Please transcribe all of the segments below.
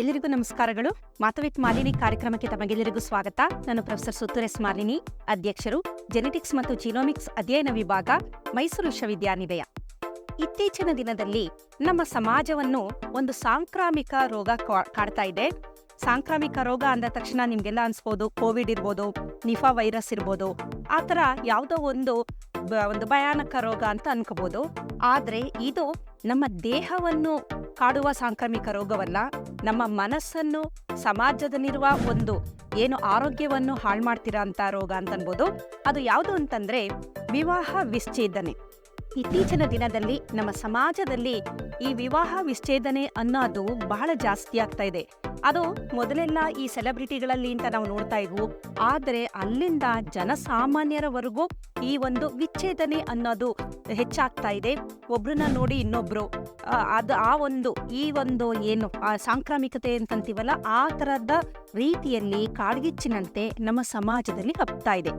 ಎಲ್ಲರಿಗೂ ನಮಸ್ಕಾರಗಳು. ಮಾತವಿತ್ ಮಾಲಿನಿ ಕಾರ್ಯಕ್ರಮಕ್ಕೆ ತಮಗೆಲ್ಲರಿಗೂ ಸ್ವಾಗತ. ನಾನು ಪ್ರೊಫೆಸರ್ ಸುತ್ತುರೆಸ್ ಮಾಲಿನಿ, ಅಧ್ಯಕ್ಷರು ಜೆನೆಟಿಕ್ಸ್ ಮತ್ತು ಜಿನೋಮಿಕ್ಸ್ ಅಧ್ಯಯನ ವಿಭಾಗ, ಮೈಸೂರು ವಿಶ್ವವಿದ್ಯಾನಿಲಯ. ಇತ್ತೀಚಿನ ದಿನದಲ್ಲಿ ನಮ್ಮ ಸಮಾಜವನ್ನು ಒಂದು ಸಾಂಕ್ರಾಮಿಕ ರೋಗ ಕಾಡ್ತಾ ಇದೆ. ಸಾಂಕ್ರಾಮಿಕ ರೋಗ ಅಂದ ತಕ್ಷಣ ನಿಮ್ಗೆಲ್ಲ ಅನ್ಸ್ಬೋದು, ಕೋವಿಡ್ ಇರ್ಬೋದು, ನಿಫಾ ವೈರಸ್ ಇರ್ಬೋದು, ಆ ಥರ ಯಾವುದೋ ಒಂದು ಒಂದು ಭಯಾನಕ ರೋಗ ಅಂತ ಅನ್ಕೋಬಹುದು ಆದ್ರೆ ಇದು ನಮ್ಮ ದೇಹವನ್ನು ಕಾಡುವ ಸಾಂಕ್ರಾಮಿಕ ರೋಗವಲ್ಲ, ನಮ್ಮ ಮನಸ್ಸನ್ನು ಸಮಾಜದಲ್ಲಿರುವ ಒಂದು ಏನು ಆರೋಗ್ಯವನ್ನು ಹಾಳು ಮಾಡ್ತೀರಾ ಅಂತ ರೋಗ ಅಂತನ್ಬೋದು ಅದು ಯಾವುದು ಅಂತಂದ್ರೆ ವಿವಾಹ ವಿಚ್ಛೇದನೆ. ಇತ್ತೀಚಿನ ದಿನದಲ್ಲಿ ನಮ್ಮ ಸಮಾಜದಲ್ಲಿ ಈ ವಿವಾಹ ವಿಚ್ಛೇದನೆ ಅನ್ನೋದು ಬಹಳ ಜಾಸ್ತಿ ಆಗ್ತಾ ಇದೆ. ಅದು ಮೊದಲೆಲ್ಲ ಈ ಸೆಲೆಬ್ರಿಟಿಗಳಲ್ಲಿ ಅಂತ ನಾವು ನೋಡ್ತಾ ಇದ್ವು. ಆದರೆ ಅಲ್ಲಿಂದ ಜನಸಾಮಾನ್ಯರವರೆಗೂ ಈ ಒಂದು ವಿಚ್ಛೇದನೆ ಅನ್ನೋದು ಹೆಚ್ಚಾಗ್ತಾ ಇದೆ. ಒಬ್ರನ್ನ ನೋಡಿ ಇನ್ನೊಬ್ರು ಅದು ಆ ಒಂದು, ಈ ಒಂದು ಏನು, ಆ ಸಾಂಕ್ರಾಮಿಕತೆ ಅಂತಂತೀವಲ್ಲ, ಆ ಥರದ ರೀತಿಯಲ್ಲಿ ಕಾಡ್ಗಿಚ್ಚಿನಂತೆ ನಮ್ಮ ಸಮಾಜದಲ್ಲಿ ಹಬ್ತಾ ಇದೆ.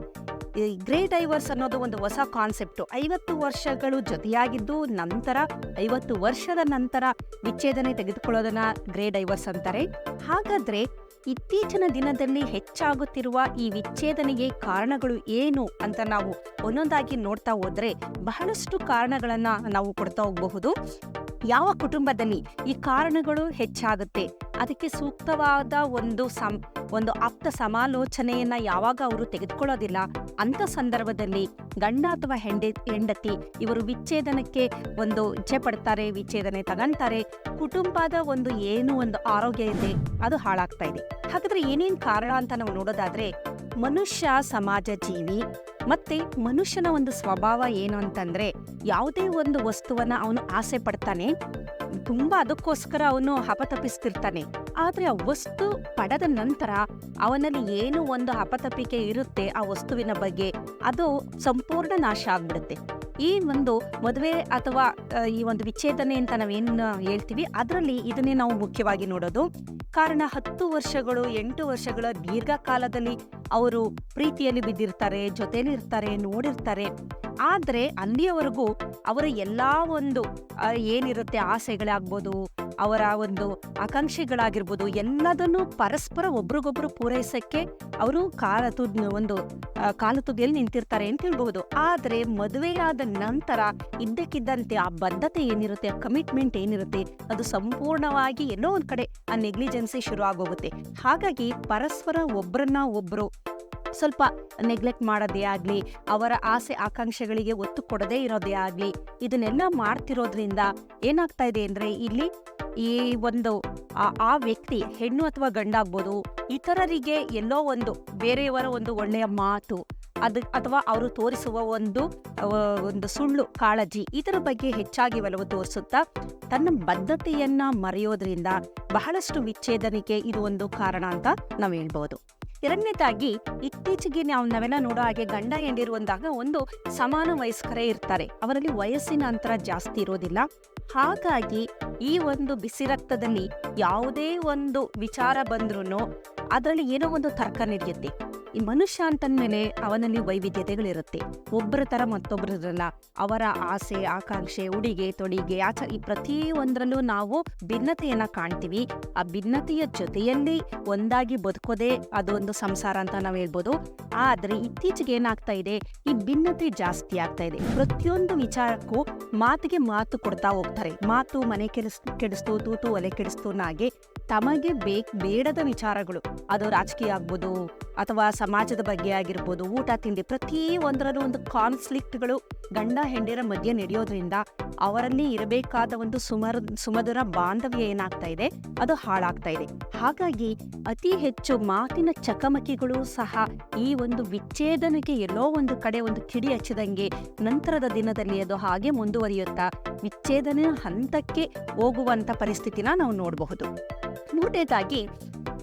ಈ ಗ್ರೇ ಡೈವರ್ಸ್ ಅನ್ನೋದು ಒಂದು ಹೊಸ ಕಾನ್ಸೆಪ್ಟು. ಐವತ್ತು ವರ್ಷಗಳು ಜೊತೆಯಾಗಿದ್ದು ನಂತರ, ಐವತ್ತು ವರ್ಷದ ನಂತರ ವಿಚ್ಛೇದನೆ ತೆಗೆದುಕೊಳ್ಳೋದನ್ನ ಗ್ರೇ ಡೈವರ್ಸ್ ಅಂತಾರೆ. ಹಾಗಾದ್ರೆ ಇತ್ತೀಚಿನ ದಿನದಲ್ಲಿ ಹೆಚ್ಚಾಗುತ್ತಿರುವ ಈ ವಿಚ್ಛೇದನೆಗೆ ಕಾರಣಗಳು ಏನು ಅಂತ ನಾವು ಒಂದೊಂದಾಗಿ ನೋಡ್ತಾ ಹೋದ್ರೆ ಬಹಳಷ್ಟು ಕಾರಣಗಳನ್ನ ನಾವು ಕೊಡ್ತಾ ಹೋಗಬಹುದು. ಯಾವ ಕುಟುಂಬದಲ್ಲಿ ಈ ಕಾರಣಗಳು ಹೆಚ್ಚಾಗುತ್ತೆ? ಅದಕ್ಕೆ ಸೂಕ್ತವಾದ ಒಂದು ಸಂ, ಒಂದು ಆಪ್ತ ಸಮಾಲೋಚನೆಯನ್ನ ಯಾವಾಗ ಅವರು ತೆಗೆದುಕೊಳ್ಳೋದಿಲ್ಲ? ಅಂತ ಸಂದರ್ಭದಲ್ಲಿ ಗಂಡ ಅಥವಾ ಹೆಂಡೆ, ಹೆಂಡತಿ ಇವರು ವಿಚ್ಛೇದನಕ್ಕೆ ಒಂದು ಇಚ್ಛೆ ಪಡ್ತಾರೆ, ವಿಚ್ಛೇದನೆ ತಗಂತಾರೆ. ಕುಟುಂಬದ ಒಂದು ಏನು ಒಂದು ಆರೋಗ್ಯ ಇದೆ, ಅದು ಹಾಳಾಗ್ತಾ ಇದೆ. ಹಾಗಾದ್ರೆ ಏನೇನ್ ಕಾರಣ ಅಂತ ನಾವು ನೋಡೋದಾದ್ರೆ ಮನುಷ್ಯ ಸಮಾಜ ಜೀವಿ ಮತ್ತೆ ಮನುಷ್ಯನ ಒಂದು ಸ್ವಭಾವ ಏನು ಅಂತಂದ್ರೆ ಯಾವುದೇ ಒಂದು ವಸ್ತುವನ್ನ ಅವನು ಆಸೆ ಪಡ್ತಾನೆ, ತುಂಬಾ ಅದಕ್ಕೋಸ್ಕರ ಅವನು ಹಪತಪಿಸ್ತಿರ್ತಾನೆ ಆದ್ರೆ ಆ ವಸ್ತು ಪಡೆದ ನಂತರ ಅವನಲ್ಲಿ ಏನು ಒಂದು ಹಪತಪಿಕೆ ಇರುತ್ತೆ ಆ ವಸ್ತುವಿನ ಬಗ್ಗೆ ಅದು ಸಂಪೂರ್ಣ ನಾಶ ಆಗ್ಬಿಡುತ್ತೆ. ಈ ಒಂದು ಮದುವೆ ಅಥವಾ ಈ ಒಂದು ವಿಚ್ಛೇದನೆ ಅಂತ ನಾವೇನು ಹೇಳ್ತೀವಿ, ಅದರಲ್ಲಿ ಇದನ್ನೇ ನಾವು ಮುಖ್ಯವಾಗಿ ನೋಡೋದು. ಕಾರಣ ಹತ್ತು ವರ್ಷಗಳು, ಎಂಟು ವರ್ಷಗಳ ದೀರ್ಘಕಾಲದಲ್ಲಿ ಅವರು ಪ್ರೀತಿಯಲ್ಲಿ ಬಿದ್ದಿರ್ತಾರೆ ಜೊತೆಲಿ ಇರ್ತಾರೆ ನೋಡಿರ್ತಾರೆ. ಆದ್ರೆ ಅಲ್ಲಿಯವರೆಗೂ ಅವರ ಎಲ್ಲಾ ಒಂದು ಏನಿರುತ್ತೆ ಆಸೆಗಳಾಗ್ಬೋದು ಅವರ ಒಂದು ಆಕಾಂಕ್ಷೆಗಳಾಗಿರ್ಬೋದು, ಎಲ್ಲದನ್ನು ಪರಸ್ಪರ ಒಬ್ರಿಗೊಬ್ರು ಪೂರೈಸಕ್ಕೆ ಅವರು ಕಾಲ ತುದ್, ಒಂದು ಕಾಲು ತುದಿಯಲ್ಲಿ ನಿಂತಿರ್ತಾರೆ ಅಂತ ಹೇಳ್ಬಹುದು. ಆದ್ರೆ ಮದುವೆಯಾದ ನಂತರ ಇದ್ದಕ್ಕಿದ್ದಂತೆ ಆ ಬದ್ಧತೆ ಏನಿರುತ್ತೆ, ಆ ಕಮಿಟ್ಮೆಂಟ್ ಏನಿರುತ್ತೆ, ಅದು ಸಂಪೂರ್ಣವಾಗಿ ಎಲ್ಲೋ ಒಂದ್ ಕಡೆ ಆ ನೆಗ್ಲಿಜೆನ್ಸಿ ಶುರು ಆಗೋಗುತ್ತೆ ಹಾಗಾಗಿ ಪರಸ್ಪರ ಒಬ್ಬರನ್ನ ಒಬ್ರು ಸ್ವಲ್ಪ ನೆಗ್ಲೆಕ್ಟ್ ಮಾಡೋದೇ ಆಗ್ಲಿ, ಅವರ ಆಸೆ ಆಕಾಂಕ್ಷೆಗಳಿಗೆ ಒತ್ತು ಕೊಡದೇ ಇರೋದೇ ಆಗ್ಲಿ, ಇದನ್ನೆಲ್ಲ ಮಾಡ್ತಿರೋದ್ರಿಂದ ಏನಾಗ್ತಾ ಇದೆ ಅಂದ್ರೆ ಇಲ್ಲಿ ಈ ಒಂದು ಆ- ಆ ವ್ಯಕ್ತಿ ಹೆಣ್ಣು ಅಥವಾ ಗಂಡಾಗ್ಬೋದು, ಇತರರಿಗೆ ಎಲ್ಲೋ ಒಂದು ಬೇರೆಯವರ ಒಂದು ಒಳ್ಳೆಯ ಮಾತು ಅದು ಅಥವಾ ಅವರು ತೋರಿಸುವ ಒಂದು ಒಂದು ಸುಳ್ಳು, ಕಾಳಜಿ ಇದರ ಬಗ್ಗೆ ಹೆಚ್ಚಾಗಿ ಒಲವು ತೋರಿಸುತ್ತಾ ತನ್ನ ಬದ್ಧತೆಯನ್ನ ಮರೆಯೋದ್ರಿಂದ ಬಹಳಷ್ಟು ವಿಚ್ಛೇದನಿಕೆ ಇದು ಒಂದು ಕಾರಣ ಅಂತ ನಾವು ಹೇಳ್ಬೋದು. ಎರಡನೇದಾಗಿ ಇತ್ತೀಚೆಗೆ ನಾವು ನಾವೆಲ್ಲ ನೋಡೋ ಹಾಗೆ ಗಂಡ ಹೆಂಡಿರುವಂದಾಗ ಒಂದು ಸಮಾನ ವಯಸ್ಕರೇ ಇರ್ತಾರೆ. ಅವರಲ್ಲಿ ವಯಸ್ಸಿನ ಅಂತರ ಜಾಸ್ತಿ ಇರೋದಿಲ್ಲ. ಹಾಗಾಗಿ ಈ ಒಂದು ಬಿಸಿ ರಕ್ತದಲ್ಲಿ ಯಾವುದೇ ಒಂದು ವಿಚಾರ ಬಂದ್ರೂ ಅದರಲ್ಲಿ ಏನೋ ಒಂದು ತರ್ಕ ನಡೆಯುತ್ತೆ. ಈ ಮನುಷ್ಯ ಅಂತಂದ್ಮೇಲೆ ಅವನಲ್ಲಿ ವೈವಿಧ್ಯತೆಗಳಿರುತ್ತೆ. ಒಬ್ಬರ ತರ ಮತ್ತೊಬ್ಬರಲ್ಲ ಅವರ ಆಸೆ, ಆಕಾಂಕ್ಷೆ, ಉಡಿಗೆ, ತೊಡಿಗೆ, ಆಚ ಈ ಪ್ರತಿ ಒಂದರಲ್ಲೂ ನಾವು ಭಿನ್ನತೆಯನ್ನ ಕಾಣ್ತೀವಿ. ಆ ಭಿನ್ನತೆಯ ಜೊತೆಯಲ್ಲಿ ಒಂದಾಗಿ ಬದುಕೋದೇ ಅದೊಂದು ಸಂಸಾರ ಅಂತ ನಾವು ಹೇಳ್ಬೋದು. ಆದ್ರೆ ಇತ್ತೀಚೆಗೆ ಏನಾಗ್ತಾ ಇದೆ? ಈ ಭಿನ್ನತೆ ಜಾಸ್ತಿ ಆಗ್ತಾ ಇದೆ. ಪ್ರತಿಯೊಂದು ವಿಚಾರಕ್ಕೂ ಮಾತಿಗೆ ಮಾತು ಕೊಡ್ತಾ ಹೋಗ್ತಾರೆ. ಮಾತು ಮನೆ ಕೆಡಿಸ್, ಕೆಡಿಸ್ತು, ತೂತು ಒಲೆ ಕೆಡಿಸ್ತು ನಾಗೆ ತಮಗೆ ಬೇಕ್ ಬೇಡದ ವಿಚಾರಗಳು. ಅದು ರಾಜಕೀಯ ಆಗ್ಬೋದು, ಅಥವಾ ಸಮಾಜದ ಬಗ್ಗೆ ಆಗಿರ್ಬೋದು, ಊಟ, ತಿಂಡಿ ಪ್ರತಿ ಒಂದರಲ್ಲೂ ಒಂದು ಕಾನ್ಫ್ಲಿಕ್ಟ್ಗಳು ಗಂಡ ಹೆಂಡಿರ ಮಧ್ಯೆ ನಡೆಯೋದ್ರಿಂದ ಅವರಲ್ಲಿ ಇರಬೇಕಾದ ಒಂದು ಸುಮರ, ಸುಮಧುರ ಬಾಂಧವ್ಯ ಏನಾಗ್ತಾ ಇದೆ, ಅದು ಹಾಳಾಗ್ತಾ ಇದೆ. ಹಾಗಾಗಿ ಅತಿ ಹೆಚ್ಚು ಮಾತಿನ ಚಕಮಕಿಗಳು ಸಹ ಈ ಒಂದು ವಿಚ್ಛೇದನಕ್ಕೆ ಎಲ್ಲೋ ಒಂದು ಕಡೆ ಒಂದು ಕಿಡಿ ಹಚ್ಚಿದಂಗೆ ನಂತರದ ದಿನದಲ್ಲಿ ಅದು ಹಾಗೆ ಮುಂದುವರಿಯುತ್ತಾ, ವಿಚ್ಛೇದನ ಹಂತಕ್ಕೆ ಹೋಗುವಂತ ಪರಿಸ್ಥಿತಿನ ನಾವು ನೋಡಬಹುದು. ಮೂರನೇದಾಗಿ,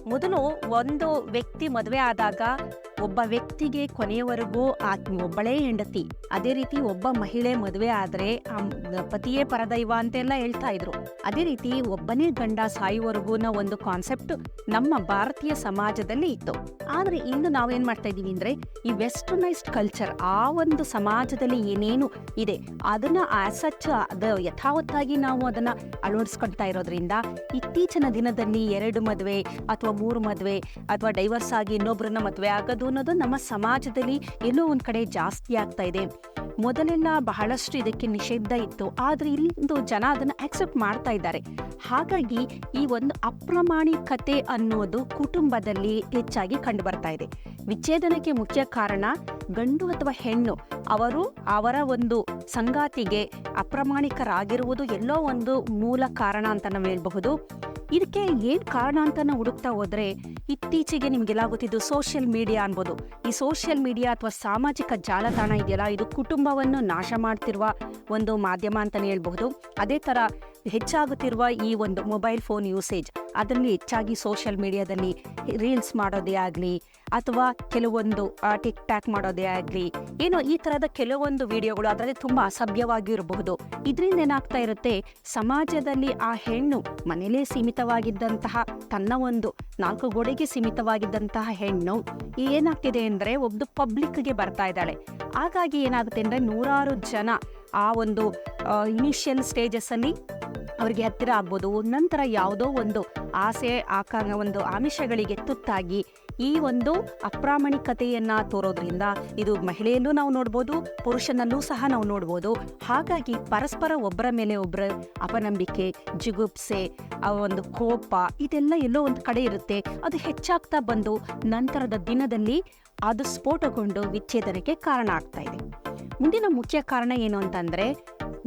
ಮೊದಲು ಒಂದು ವ್ಯಕ್ತಿ ಮದುವೆ ಆದಾಗ ಒಬ್ಬ ವ್ಯಕ್ತಿಗೆ ಕೊನೆಯವರೆಗೂ ಆಕೆ ಒಬ್ಬಳೇ ಹೆಂಡತಿ. ಅದೇ ರೀತಿ ಒಬ್ಬ ಮಹಿಳೆ ಮದುವೆ ಆದ್ರೆ ಪತಿಯೇ ಪರದೈವ ಅಂತೆಲ್ಲ ಹೇಳ್ತಾ ಇದ್ರು. ಅದೇ ರೀತಿ ಒಬ್ಬನೇ ಗಂಡ ಸಾಯುವವರೆಗೂನ ಒಂದು ಕಾನ್ಸೆಪ್ಟ್ ನಮ್ಮ ಭಾರತೀಯ ಸಮಾಜದಲ್ಲಿ ಇತ್ತು. ಆದ್ರೆ ಇಂದು ನಾವೇನ್ ಮಾಡ್ತಾ ಇದೀವಿ ಅಂದ್ರೆ, ಈ ವೆಸ್ಟರ್ನೈಸ್ಡ್ ಕಲ್ಚರ್ ಆ ಒಂದು ಸಮಾಜದಲ್ಲಿ ಏನೇನು ಇದೆ, ಅದನ್ನ ಆಸಚ್ ಅದ ಯಥಾವತ್ತಾಗಿ ನಾವು ಅದನ್ನ ಅಳವಡಿಸ್ಕೊಳ್ತಾ ಇರೋದ್ರಿಂದ, ಇತ್ತೀಚಿನ ದಿನದಲ್ಲಿ ಎರಡು ಮದುವೆ ಅಥವಾ ಮೂರು ಮದುವೆ ಅಥವಾ ಡೈವರ್ಸ್ ಆಗಿ ಇನ್ನೊಬ್ಬರನ್ನ ಮದುವೆ ಆಗೋದು ಅನ್ನೋದು ನಮ್ಮ ಸಮಾಜದಲ್ಲಿ ಎಲ್ಲೋ ಒಂದ್ ಕಡೆ ಜಾಸ್ತಿ ಆಗ್ತಾ ಇದೆ. ಮೊದಲೆಲ್ಲ ಬಹಳಷ್ಟು ಇದಕ್ಕೆ ನಿಷೇಧ ಇತ್ತು. ಆದ್ರೆ ಇಲ್ಲಿಂದು ಜನ ಅದನ್ನ ಆಕ್ಸೆಪ್ಟ್ ಮಾಡ್ತಾ ಇದ್ದಾರೆ. ಹಾಗಾಗಿ ಈ ಒಂದು ಅಪ್ರಾಮಾಣಿಕತೆ ಅನ್ನೋದು ಕುಟುಂಬದಲ್ಲಿ ಹೆಚ್ಚಾಗಿ ಕಂಡು ಬರ್ತಾ ಇದೆ. ವಿಚ್ಛೇದನಕ್ಕೆ ಮುಖ್ಯ ಕಾರಣ ಗಂಡು ಅಥವಾ ಹೆಣ್ಣು, ಅವರು ಅವರ ಒಂದು ಸಂಗಾತಿಗೆ ಅಪ್ರಾಮಾಣಿಕರಾಗಿರುವುದು ಎಲ್ಲೋ ಒಂದು ಮೂಲ ಕಾರಣ ಅಂತ ನಾವು ಹೇಳ್ಬಹುದು. ಇದಕ್ಕೆ ಏನ್ ಕಾರಣ ಅಂತ ಹುಡುಕ್ತಾ ಹೋದ್ರೆ ಇತ್ತೀಚೆಗೆ ನಿಮ್ಗೆಲ್ಲ ಗೊತ್ತಿದ್ದು ಸೋಷಿಯಲ್ ಮೀಡಿಯಾ ಅನ್ಬೋದು. ಈ ಸೋಷಿಯಲ್ ಮೀಡಿಯಾ ಅಥವಾ ಸಾಮಾಜಿಕ ಜಾಲತಾಣ ಇದೆಯಲ್ಲ, ಇದು ಕುಟುಂಬವನ್ನು ನಾಶ ಮಾಡ್ತಿರುವ ಒಂದು ಮಾಧ್ಯಮ ಅಂತಾನೆ ಹೇಳ್ಬಹುದು. ಅದೇ ತರ ಹೆಚ್ಚಾಗುತ್ತಿರುವ ಈ ಒಂದು ಮೊಬೈಲ್ ಫೋನ್ ಯೂಸೇಜ್ ಅದರಲ್ಲಿ ಹೆಚ್ಚಾಗಿ ಸೋಷಿಯಲ್ ಮೀಡಿಯಾದಲ್ಲಿ ರೀಲ್ಸ್ ಮಾಡೋದೇ ಆಗಲಿ, ಅಥವಾ ಕೆಲವೊಂದು ಟಿಕ್ ಟ್ಯಾಕ್ ಮಾಡೋದೇ ಆಗಲಿ, ಏನೋ ಈ ತರದ ಕೆಲವೊಂದು ವಿಡಿಯೋಗಳು ಅದರಲ್ಲಿ ತುಂಬಾ ಅಸಭ್ಯವಾಗಿರಬಹುದು. ಇದರಿಂದ ಏನಾಗ್ತಾ ಇರುತ್ತೆ, ಸಮಾಜದಲ್ಲಿ ಆ ಹೆಣ್ಣು ಮನೇಲೇ ಸೀಮಿತವಾಗಿದ್ದಂತಹ, ತನ್ನ ಒಂದು ನಾಲ್ಕು ಗೋಡೆಗೆ ಸೀಮಿತವಾಗಿದ್ದಂತಹ ಹೆಣ್ಣು ಏನಾಗ್ತಿದೆ ಅಂದ್ರೆ ಪಬ್ಲಿಕ್ ಪಬ್ಲಿಕ್ಗೆ ಬರ್ತಾ ಇದ್ದಾಳೆ. ಹಾಗಾಗಿ ಏನಾಗುತ್ತೆ ಅಂದ್ರೆ ನೂರಾರು ಜನ ಆ ಒಂದು ಇನಿಷಿಯಲ್ ಸ್ಟೇಜಸ್ ಅಲ್ಲಿ ಅವರಿಗೆ ಹತ್ತಿರ ಆಗ್ಬೋದು. ನಂತರ ಯಾವುದೋ ಒಂದು ಆಸೆ ಆಕಾಂಗ ಒಂದು ಆಮಿಷಗಳಿಗೆ ತುತ್ತಾಗಿ ಈ ಒಂದು ಅಪ್ರಾಮಾಣಿಕತೆಯನ್ನ ತೋರೋದ್ರಿಂದ ಇದು ಮಹಿಳೆಯಲ್ಲೂ ನಾವು ನೋಡ್ಬೋದು ಪುರುಷನಲ್ಲೂ ಸಹ ನಾವು ನೋಡ್ಬೋದು. ಹಾಗಾಗಿ ಪರಸ್ಪರ ಒಬ್ಬರ ಮೇಲೆ ಒಬ್ಬರ ಅಪನಂಬಿಕೆ, ಜಿಗುಪ್ಸೆ, ಆ ಒಂದು ಕೋಪ, ಇದೆಲ್ಲ ಎಲ್ಲೋ ಒಂದು ಕಡೆ ಇರುತ್ತೆ. ಅದು ಹೆಚ್ಚಾಗ್ತಾ ಬಂದು ನಂತರದ ದಿನದಲ್ಲಿ ಅದು ಸ್ಫೋಟಗೊಂಡು ವಿಚ್ಛೇದನಕ್ಕೆ ಕಾರಣ ಆಗ್ತಾ ಇದೆ. ಮುಂದಿನ ಮುಖ್ಯ ಕಾರಣ ಏನು ಅಂತಂದ್ರೆ,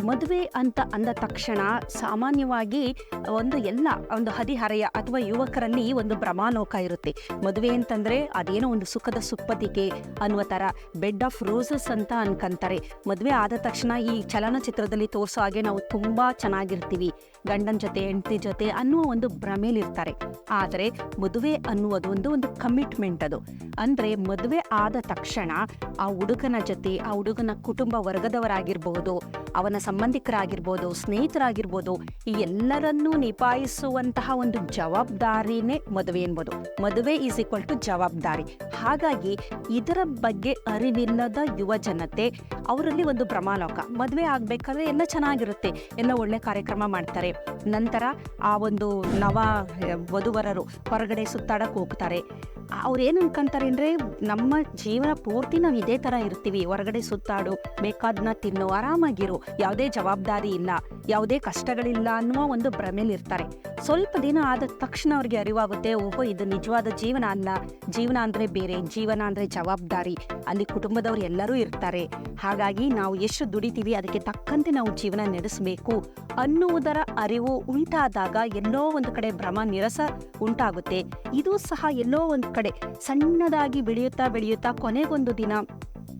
ಮದುವೆ ಅಂತ ಅಂದ ತಕ್ಷಣ ಸಾಮಾನ್ಯವಾಗಿ ಒಂದು ಎಲ್ಲ, ಒಂದು ಹದಿಹರೆಯ ಅಥವಾ ಯುವಕರಲ್ಲಿ ಒಂದು ಭ್ರಮಾಲೋಕ ಇರುತ್ತೆ. ಮದುವೆ ಅಂತಂದ್ರೆ ಅದೇನೋ ಒಂದು ಸುಖದ ಸುಪ್ಪತಿಗೆ ಅನ್ನುವ ಥರ ಬೆಡ್ ಆಫ್ ರೋಸಸ್ ಅಂತ ಅನ್ಕಂತಾರೆ. ಮದುವೆ ಆದ ತಕ್ಷಣ ಈ ಚಲನಚಿತ್ರದಲ್ಲಿ ತೋರಿಸೋ ಹಾಗೆ ನಾವು ತುಂಬಾ ಚೆನ್ನಾಗಿರ್ತೀವಿ. ಗಂಡನ ಜೊತೆ, ಹೆಂಡತಿ ಜೊತೆ ಅನ್ನುವ ಒಂದು ಭ್ರಮೇಲಿರ್ತಾರೆ. ಆದರೆ ಮದುವೆ ಅನ್ನುವುದು ಒಂದು ಒಂದು ಕಮಿಟ್ಮೆಂಟ್ ಅದು. ಅಂದ್ರೆ ಮದುವೆ ಆದ ತಕ್ಷಣ ಆ ಹುಡುಗನ ಜೊತೆ, ಆ ಹುಡುಗನ ಕುಟುಂಬ ವರ್ಗದವರಾಗಿರ್ಬಹುದು ಅವನ ಸಂಬಂಧಿಕರಾಗಿರ್ಬೋದು, ಸ್ನೇಹಿತರಾಗಿರ್ಬೋದು, ಈ ಎಲ್ಲರನ್ನೂ ನಿಭಾಯಿಸುವಂತಹ ಒಂದು ಜವಾಬ್ದಾರಿನೇ ಮದುವೆ ಎನ್ಬೋದು ಮದುವೆ ಈಸ್ ಈಕ್ವಲ್ ಟು ಜವಾಬ್ದಾರಿ. ಹಾಗಾಗಿ ಇದರ ಬಗ್ಗೆ ಅರಿವಿಲ್ಲದ ಯುವ ಜನತೆ, ಅವರಲ್ಲಿ ಒಂದು ಭ್ರಮಾಲೋಕ. ಮದುವೆ ಆಗಬೇಕಾದ್ರೆ ಎಲ್ಲ ಚೆನ್ನಾಗಿರುತ್ತೆ, ಎಲ್ಲ ಒಳ್ಳೆ ಕಾರ್ಯಕ್ರಮ ಮಾಡ್ತಾರೆ ನಂತರ ಆ ಒಂದು ನವ ವಧುವರರು ಹೊರಗಡೆ ಸುತ್ತಾಡಕ್ಕೆ ಹೋಗ್ತಾರೆ. ಅವ್ರು ಏನು ಅನ್ಕೊಂತಾರೆ ಅಂದ್ರೆ ನಮ್ಮ ಜೀವನ ಪೂರ್ತಿ ನಾವು ಇದೇ ತರ ಇರ್ತೀವಿ. ಹೊರಗಡೆ ಸುತ್ತಾಡು, ಬೇಕಾದ್ನ ತಿನ್ನು, ಆರಾಮಾಗಿರು. ಯಾವುದೇ ಜವಾಬ್ದಾರಿ ಇಲ್ಲ, ಯಾವುದೇ ಕಷ್ಟಗಳಿಲ್ಲ ಅನ್ನುವ ಒಂದು ಭ್ರಮೆಲಿ ಇರ್ತಾರೆ. ಸ್ವಲ್ಪ ದಿನ ಆದ ತಕ್ಷಣ ಅವ್ರಿಗೆ ಅರಿವಾಗುತ್ತೆ, ಓಹೋ, ಇದು ನಿಜವಾದ ಜೀವನ ಅಲ್ಲ. ಜೀವನ ಅಂದ್ರೆ ಬೇರೆ, ಜೀವನ ಅಂದ್ರೆ ಜವಾಬ್ದಾರಿ. ಅಲ್ಲಿ ಕುಟುಂಬದವ್ರು ಎಲ್ಲರೂ ಇರ್ತಾರೆ. ಹಾಗಾಗಿ ನಾವು ಎಷ್ಟು ದುಡಿತೀವಿ, ಅದಕ್ಕೆ ತಕ್ಕಂತೆ ನಾವು ಜೀವನ ನಡೆಸಬೇಕು ಅನ್ನುವುದರ ಅರಿವು ಉಂಟಾದಾಗ ಎಲ್ಲೋ ಒಂದು ಕಡೆ ಭ್ರಮ, ನಿರಸ ಉಂಟಾಗುತ್ತೆ. ಇದು ಸಹ ಎಲ್ಲೋ ಒಂದು ಕಡೆ ಸಣ್ಣದಾಗಿ ಬೆಳೆಯುತ್ತಾ ಬೆಳೆಯುತ್ತಾ ಕೊನೆಗೊಂದು ದಿನ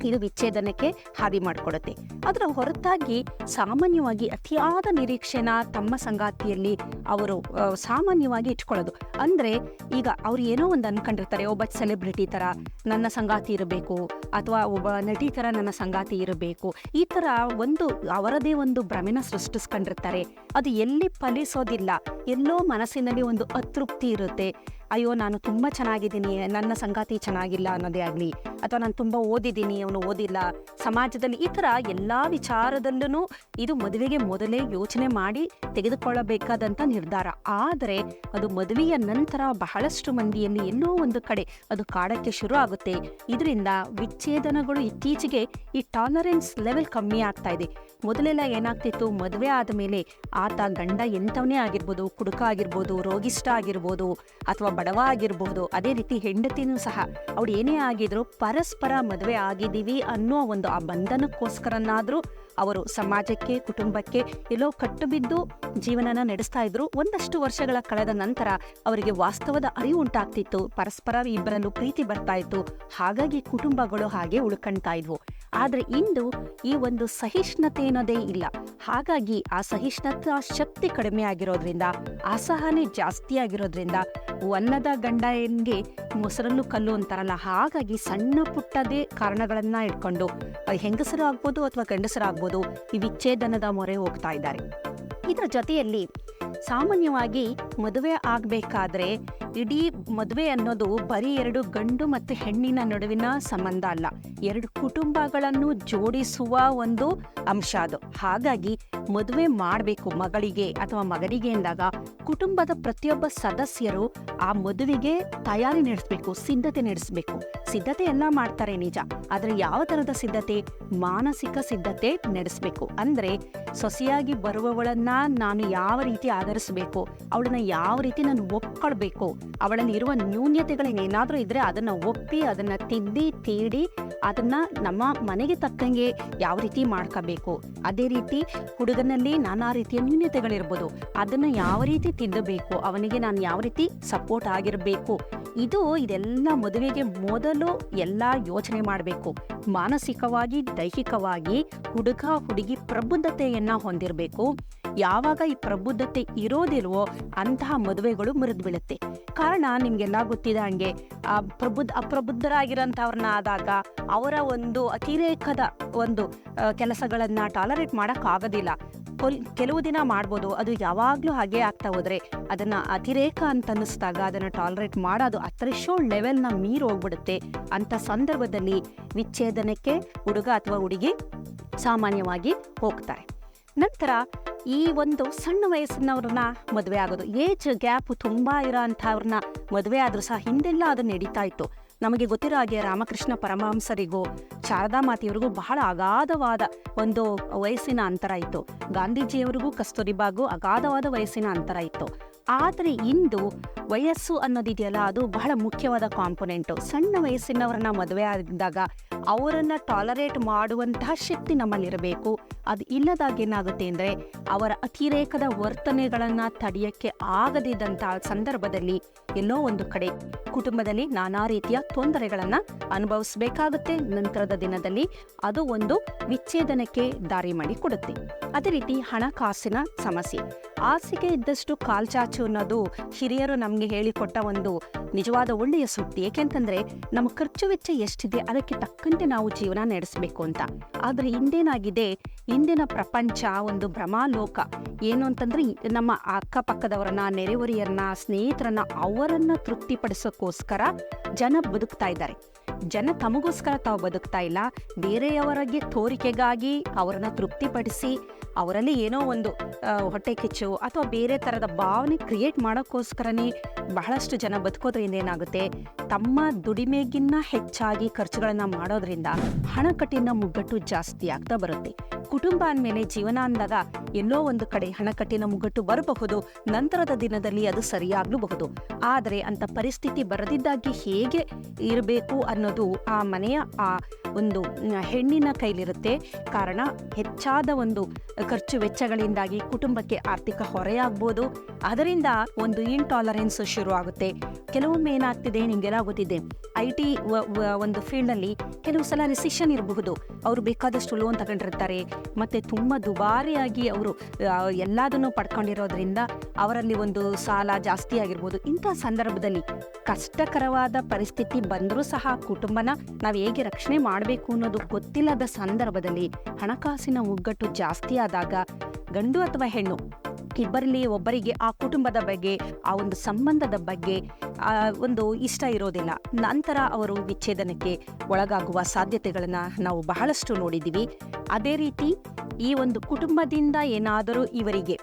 ಇದು ವಿಚ್ಛೇದನಕ್ಕೆ ಹಾದಿ ಮಾಡಿಕೊಡುತ್ತೆ. ಅದರ ಹೊರತಾಗಿ ಸಾಮಾನ್ಯವಾಗಿ ಅತಿಯಾದ ನಿರೀಕ್ಷೆನ ತಮ್ಮ ಸಂಗಾತಿಯಲ್ಲಿ ಅವರು ಸಾಮಾನ್ಯವಾಗಿ ಇಟ್ಕೊಳ್ಳೋದು. ಅಂದ್ರೆ ಈಗ ಅವ್ರು ಏನೋ ಒಂದು ಅನ್ಕೊಂಡಿರ್ತಾರೆ, ಒಬ್ಬ ಸೆಲೆಬ್ರಿಟಿ ತರ ನನ್ನ ಸಂಗಾತಿ ಇರಬೇಕು, ಅಥವಾ ಒಬ್ಬ ನಟಿ ತರ ನನ್ನ ಸಂಗಾತಿ ಇರಬೇಕು, ಈ ತರ ಒಂದು ಅವರದೇ ಒಂದು ಭ್ರಮೆನ ಸೃಷ್ಟಿಸ್ಕೊಂಡಿರ್ತಾರೆ. ಅದು ಎಲ್ಲಿ ಫಲಿಸೋದಿಲ್ಲ. ಎಲ್ಲೋ ಮನಸ್ಸಿನಲ್ಲಿ ಒಂದು ಅತೃಪ್ತಿ ಇರುತ್ತೆ. ಅಯ್ಯೋ, ನಾನು ತುಂಬಾ ಚೆನ್ನಾಗಿದ್ದೀನಿ, ನನ್ನ ಸಂಗಾತಿ ಚೆನ್ನಾಗಿಲ್ಲ ಅನ್ನೋದೇ ಆಗಲಿ, ಅಥವಾ ನಾನು ತುಂಬಾ ಓದಿದ್ದೀನಿ, ಅವನು ಓದಿಲ್ಲ. ಸಮಾಜದಲ್ಲಿ ಈ ಥರ ಎಲ್ಲಾ ವಿಚಾರದಲ್ಲೂ ಇದು ಮದುವೆಗೆ ಮೊದಲೇ ಯೋಚನೆ ಮಾಡಿ ತೆಗೆದುಕೊಳ್ಳಬೇಕಾದಂತ ನಿರ್ಧಾರ. ಆದರೆ, ಅದು ಮದುವೆಯ ನಂತರ ಬಹಳಷ್ಟು ಮಂದಿಯಲ್ಲಿ ಎಲ್ಲೋ ಒಂದು ಕಡೆ ಅದು ಕಾಡಕ್ಕೆ ಶುರು ಆಗುತ್ತೆ. ಇದರಿಂದ ವಿಚ್ಛೇದನಗಳು ಇತ್ತೀಚೆಗೆ ಈ ಟಾಲರೆನ್ಸ್ ಲೆವೆಲ್ ಕಮ್ಮಿ ಆಗ್ತಾ ಇದೆ. ಮೊದಲೆಲ್ಲ ಏನಾಗ್ತಿತ್ತು, ಮದುವೆ ಆದ ಮೇಲೆ ಆತ ಗಂಡ ಎಂಥವನೇ ಆಗಿರ್ಬೋದು, ಕುಡುಕ ಆಗಿರ್ಬೋದು ರೋಗಿಷ್ಟ ಆಗಿರ್ಬೋದು, ಅಥವಾ ಬಡವ ಆಗಿರ್ಬೋದು ಅದೇ ರೀತಿ ಹೆಂಡತಿನೂ ಸಹ. ಅವ್ರು ಏನೇ ಆಗಿದ್ರು ಪರಸ್ಪರ ಮದುವೆ ಆಗಿದ್ದೀವಿ ಅನ್ನೋ ಒಂದು ಆ ಬಂಧನಕ್ಕೋಸ್ಕರನಾದ್ರೂ ಅವರು ಸಮಾಜಕ್ಕೆ, ಕುಟುಂಬಕ್ಕೆ ಎಲ್ಲೋ ಕಟ್ಟುಬಿದ್ದು ಜೀವನನ ನಡೆಸ್ತಾ ಇದ್ರು. ಒಂದಷ್ಟು ವರ್ಷಗಳ ಕಳೆದ ನಂತರ ಅವರಿಗೆ ವಾಸ್ತವದ ಅರಿವು ಉಂಟಾಗ್ತಿತ್ತು. ಪರಸ್ಪರ ಇಬ್ಬರಲ್ಲೂ ಪ್ರೀತಿ ಬರ್ತಾ ಇತ್ತು. ಹಾಗಾಗಿ ಕುಟುಂಬಗಳು ಹಾಗೆ ಉಳ್ಕಣ್ತಾ ಇದ್ವು. ಆದ್ರೆ ಇಂದು ಈ ಒಂದು ಸಹಿಷ್ಣುತೆ ಅನ್ನೋದೇ ಇಲ್ಲ. ಹಾಗಾಗಿ ಆ ಸಹಿಷ್ಣುತಾ ಶಕ್ತಿ ಕಡಿಮೆ ಆಗಿರೋದ್ರಿಂದ, ಅಸಹನೆ ಜಾಸ್ತಿ ಆಗಿರೋದ್ರಿಂದ ಇಲ್ಲದ ಗಂಡ ಮೊಸರನ್ನು ಕಲ್ಲು ಅಂತಾರಲ್ಲ, ಹಾಗಾಗಿ ಸಣ್ಣ ಪುಟ್ಟದೇ ಕಾರಣಗಳನ್ನ ಇಟ್ಕೊಂಡು ಹೆಂಗಸರ ಆಗ್ಬೋದು ಅಥವಾ ಗಂಡಸರು ಆಗ್ಬೋದು ಈ ವಿಚ್ಛೇದನದ ಮೊರೆ ಹೋಗ್ತಾ ಇದ್ದಾರೆ. ಇದರ ಜೊತೆಯಲ್ಲಿ ಸಾಮಾನ್ಯವಾಗಿ ಮದುವೆ ಆಗಬೇಕಾದ್ರೆ ಇಡೀ ಮದುವೆ ಅನ್ನೋದು ಬರೀ ಎರಡು ಗಂಡು ಮತ್ತು ಹೆಣ್ಣಿನ ನಡುವಿನ ಸಂಬಂಧ ಅಲ್ಲ. ಎರಡು ಕುಟುಂಬಗಳನ್ನು ಜೋಡಿಸುವ ಒಂದು ಅಂಶ ಅದು. ಹಾಗಾಗಿ ಮದುವೆ ಮಾಡಬೇಕು ಮಗಳಿಗೆ ಅಥವಾ ಮಗನಿಗೆ ಎಂದಾಗ ಕುಟುಂಬದ ಪ್ರತಿಯೊಬ್ಬ ಸದಸ್ಯರು ಆ ಮದುವೆಗೆ ತಯಾರಿ ನಡೆಸಬೇಕು, ಸಿದ್ಧತೆ ನಡೆಸಬೇಕು. ಸಿದ್ಧತೆ ಎಲ್ಲ ಮಾಡ್ತಾರೆ ನಿಜ. ಆದರೆ ಯಾವ ಥರದ ಸಿದ್ಧತೆ? ಮಾನಸಿಕ ಸಿದ್ಧತೆ ನಡೆಸಬೇಕು. ಅಂದರೆ ಸೊಸೆಯಾಗಿ ಬರುವವಳನ್ನ ನಾನು ಯಾವ ರೀತಿ ಆಧರಿಸಬೇಕು, ಅವಳನ್ನ ಯಾವ ರೀತಿ ನಾನು ಒಪ್ಕೊಳ್ಬೇಕು ಅವಳಲ್ಲಿ ಇರುವ ನ್ಯೂನ್ಯತೆಗಳೇನಾದರೂ ಇದ್ದರೆ ಅದನ್ನ ಒಪ್ಪಿ, ಅದನ್ನ ತಿದ್ದಿ ತೀಡಿ, ಅದನ್ನ ನಮ್ಮ ಮನೆಗೆ ತಕ್ಕಂಗೆ ಯಾವ ರೀತಿ ಮಾಡ್ಕೋಬೇಕು? ಅದೇ ರೀತಿ ಹುಡುಗನಲ್ಲಿ ನಾನಾ ರೀತಿಯ ನ್ಯೂನ್ಯತೆಗಳಿರ್ಬೋದು. ಅದನ್ನ ಯಾವ ರೀತಿ ತಿದ್ದಬೇಕು ಅವನಿಗೆ ನಾನು ಯಾವ ರೀತಿ ಸಪೋರ್ಟ್ ಆಗಿರಬೇಕು? ಇದು ಇದೆಲ್ಲ ಮದುವೆಗೆ ಮೊದಲು ಎಲ್ಲ ಯೋಚನೆ ಮಾಡಬೇಕು. ಮಾನಸಿಕವಾಗಿ, ದೈಹಿಕವಾಗಿ ಹುಡುಗ, ಹುಡುಗಿ ಪ್ರಬುದ್ಧತೆಯನ್ನು ಹೊಂದಿರಬೇಕು. ಯಾವಾಗ ಈ ಪ್ರಬುದ್ಧತೆ ಇರೋದಿಲ್ವೋ ಅಂತಹ ಮದುವೆಗಳು ಮುರಿದು ಬೀಳುತ್ತೆ ಕಾರಣ ನಿಮ್ಗೆಲ್ಲ ಗೊತ್ತಿದೆ ಹಂಗೆ. ಆ ಪ್ರಬುದ್ಧ, ಅಪ್ರಬುದ್ಧರಾಗಿರೋಂಥವ್ರನ್ನ ಆದಾಗ ಅವರ ಒಂದು ಅತಿರೇಕದ ಒಂದು ಕೆಲಸಗಳನ್ನ ಟಾಲರೇಟ್ ಮಾಡಕ್ ಆಗೋದಿಲ್ಲ ಕೊಲ್- ಕೆಲವು ದಿನ ಮಾಡ್ಬೋದು, ಅದು ಯಾವಾಗ್ಲೂ ಹಾಗೆ ಆಗ್ತಾ ಹೋದ್ರೆ ಅದನ್ನ ಅತಿರೇಕ ಅಂತ ಅನ್ನಿಸ್ದಾಗ ಅದನ್ನ ಟಾಲರೇಟ್ ಮಾಡೋದು ಆ ಲೆವೆಲ್ನ ಮೀರಿ ಹೋಗ್ಬಿಡುತ್ತೆ ಅಂತ ಸಂದರ್ಭದಲ್ಲಿ ವಿಚ್ಛೇದನಕ್ಕೆ ಹುಡುಗ ಅಥವಾ ಹುಡುಗಿ ಸಾಮಾನ್ಯವಾಗಿ ಹೋಗ್ತಾರೆ. ನಂತರ ಈ ಒಂದು ಸಣ್ಣ ವಯಸ್ಸಿನವ್ರನ್ನ ಮದುವೆ ಆಗೋದು. ಏಜ್ ಗ್ಯಾಪ್ ತುಂಬಾ ಇರೋ ಅಂಥವ್ರನ್ನ ಮದುವೆ ಆದ್ರೂ ಸಹ ಹಿಂದೆಲ್ಲ ಅದು ನಡೀತಾ ಇತ್ತು. ನಮಗೆ ಗೊತ್ತಿರೋ ಹಾಗೆ ರಾಮಕೃಷ್ಣ ಪರಮಹಂಸರಿಗೂ ಶಾರದಾ ಮಾತೆಯವರಿಗೂ ಬಹಳ ಅಗಾಧವಾದ ಒಂದು ವಯಸ್ಸಿನ ಅಂತರ ಇತ್ತು. ಗಾಂಧೀಜಿಯವರಿಗೂ ಕಸ್ತೂರಿಬಾಗೂ ಅಗಾಧವಾದ ವಯಸ್ಸಿನ ಅಂತರ ಇತ್ತು. ಆದರೆ ಇಂದು ವಯಸ್ಸು ಅನ್ನೋದಿದೆಯಲ್ಲ, ಅದು ಬಹಳ ಮುಖ್ಯವಾದ ಕಾಂಪೊನೆಂಟು. ಸಣ್ಣ ವಯಸ್ಸಿನವರನ್ನ ಮದುವೆ ಆದಾಗ ಅವರನ್ನು ಟಾಲರೇಟ್ ಮಾಡುವಂತಹ ಶಕ್ತಿ ನಮ್ಮಲ್ಲಿರಬೇಕು. ಅದು ಇಲ್ಲದಾಗ ಏನಾಗುತ್ತೆ ಅಂದರೆ, ಅವರ ಅತಿರೇಕದ ವರ್ತನೆಗಳನ್ನು ತಡೆಯಕ್ಕೆ ಆಗದಿದ್ದಂತಹ ಸಂದರ್ಭದಲ್ಲಿ ಎಲ್ಲೋ ಒಂದು ಕಡೆ ಕುಟುಂಬದಲ್ಲಿ ನಾನಾ ರೀತಿಯ ತೊಂದರೆಗಳನ್ನ ಅನುಭವಿಸಬೇಕಾಗುತ್ತೆ. ನಂತರದ ದಿನದಲ್ಲಿ ಅದು ಒಂದು ವಿಚ್ಛೇದನಕ್ಕೆ ದಾರಿ ಮಾಡಿ ಕೊಡುತ್ತೆ ಅದೇ ರೀತಿ ಹಣಕಾಸಿನ ಸಮಸ್ಯೆ. ಆಸೆಗೆ ಇದ್ದಷ್ಟು ಕಾಲ್ಚಾಚು ಅನ್ನೋದು ಹಿರಿಯರು ನಮಗೆ ಹೇಳಿಕೊಟ್ಟ ಒಂದು ನಿಜವಾದ ಒಳ್ಳೆಯ ಸುದ್ದಿ. ಏಕೆಂತಂದ್ರೆ ನಮ್ಮ ಖರ್ಚು ವೆಚ್ಚ ಎಷ್ಟಿದೆ ಅದಕ್ಕೆ ತಕ್ಕಂತೆ ನಾವು ಜೀವನ ನಡೆಸಬೇಕು ಅಂತ. ಆದ್ರೆ ಇಂದೇನಾಗಿದೆ ಇಂದಿನ ಪ್ರಪಂಚ ಒಂದು ಭ್ರಮಾಲೋಕ. ಏನು ಅಂತಂದ್ರೆ ನಮ್ಮ ಅಕ್ಕಪಕ್ಕದವರನ್ನ, ನೆರೆಹೊರೆಯರನ್ನ, ಸ್ನೇಹಿತರನ್ನ ಅವರನ್ನ ತೃಪ್ತಿಪಡಿಸೋಕ್ಕೋಸ್ಕರ ಜನ ಬದುಕ್ತಾ ಇದ್ದಾರೆ. ಜನ ತಮಗೋಸ್ಕರ ತಾವು ಬದುಕ್ತಾ ಇಲ್ಲ. ಬೇರೆಯವರಿಗೆ ತೋರಿಕೆಗಾಗಿ ಅವರನ್ನ ತೃಪ್ತಿಪಡಿಸಿ ಅವರಲ್ಲಿ ಏನೋ ಒಂದು ಹೊಟ್ಟೆ ಕಿಚ್ಚು ಅಥವಾ ಬೇರೆ ಥರದ ಭಾವನೆ ಕ್ರಿಯೇಟ್ ಮಾಡೋಕ್ಕೋಸ್ಕರನೇ ಬಹಳಷ್ಟು ಜನ ಬದುಕೋದ್ರಿಂದ ಏನಾಗುತ್ತೆ? ತಮ್ಮ ದುಡಿಮೆಗಿನ್ನ ಹೆಚ್ಚಾಗಿ ಖರ್ಚುಗಳನ್ನು ಮಾಡೋದ್ರಿಂದ ಹಣಕಟ್ಟಿನ ಮುಗ್ಗಟ್ಟು ಜಾಸ್ತಿ ಆಗ್ತಾ ಬರುತ್ತೆ. ಕುಟುಂಬ ಅಂದಮೇಲೆ ಜೀವನ ಅಂದಾಗ ಎಲ್ಲೋ ಒಂದು ಕಡೆ ಹಣಕಟ್ಟಿನ ಮುಗ್ಗಟ್ಟು ಬರಬಹುದು, ನಂತರದ ದಿನದಲ್ಲಿ ಅದು ಸರಿಯಾಗಲೂಬಹುದು. ಆದರೆ ಅಂತ ಪರಿಸ್ಥಿತಿ ಬರದಿದ್ದಾಗಿ ಹೇಗೆ ಇರಬೇಕು ಅನ್ನೋದು ಆ ಮನೆಯ ಆ ಒಂದು ಹೆಣ್ಣಿನ ಕೈಲಿರುತ್ತೆ. ಕಾರಣ ಹೆಚ್ಚಾದ ಒಂದು ಖರ್ಚು ವೆಚ್ಚಗಳಿಂದಾಗಿ ಕುಟುಂಬಕ್ಕೆ ಆರ್ಥಿಕ ಹೊರೆಯಾಗ್ಬೋದು. ಅದರಿಂದ ಒಂದು ಇನ್ಟಾಲರೆನ್ಸ್ ಶುರು ಆಗುತ್ತೆ ಕೆಲವೊಮ್ಮೆ ಏನಾಗ್ತಿದೆ ನಿಮಗೆಲ್ಲ ಗೊತ್ತಿದೆ ಐ ಟಿ ಒಂದು ಫೀಲ್ಡಲ್ಲಿ ಕೆಲವು ಸಲ ರಿಸಿಷನ್ ಇರಬಹುದು. ಅವರು ಬೇಕಾದಷ್ಟು ಲೋನ್ ತಗೊಂಡಿರ್ತಾರೆ. ಮತ್ತೆ ತುಂಬಾ ದುಬಾರಿಯಾಗಿ ಅವರು ಎಲ್ಲದನ್ನು ಪಡ್ಕೊಂಡಿರೋದ್ರಿಂದ ಅವರಲ್ಲಿ ಒಂದು ಸಾಲ ಜಾಸ್ತಿ ಆಗಿರ್ಬೋದು. ಇಂಥ ಸಂದರ್ಭದಲ್ಲಿ ಕಷ್ಟಕರವಾದ ಪರಿಸ್ಥಿತಿ ಬಂದರೂ ಸಹ ಕುಟುಂಬನ ನಾವು ಹೇಗೆ ರಕ್ಷಣೆ ಮಾಡಬೇಕು ಅನ್ನೋದು ಗೊತ್ತಿಲ್ಲದ ಸಂದರ್ಭದಲ್ಲಿ ಹಣಕಾಸಿನ ಒಗ್ಗಟ್ಟು ಜಾಸ್ತಿ ಆದಾಗ ಗಂಡು ಅಥವಾ ಹೆಣ್ಣು, ಇಬ್ಬರಲ್ಲಿ ಒಬ್ಬರಿಗೆ ಆ ಕುಟುಂಬದ ಬಗ್ಗೆ, ಆ ಒಂದು ಸಂಬಂಧದ ಬಗ್ಗೆ ಒಂದು ಇಷ್ಟ ಇರೋದಿಲ್ಲ. ನಂತರ ಅವರು ವಿಚ್ಛೇದನಕ್ಕೆ ಒಳಗಾಗುವ ಸಾಧ್ಯತೆಗಳನ್ನು ನಾವು ಬಹಳಷ್ಟು ನೋಡಿದ್ದೀವಿ. ಅದೇ ರೀತಿ ಈ ಒಂದು ಕುಟುಂಬದಿಂದ ಏನಾದರೂ ಇವರಿಗೆ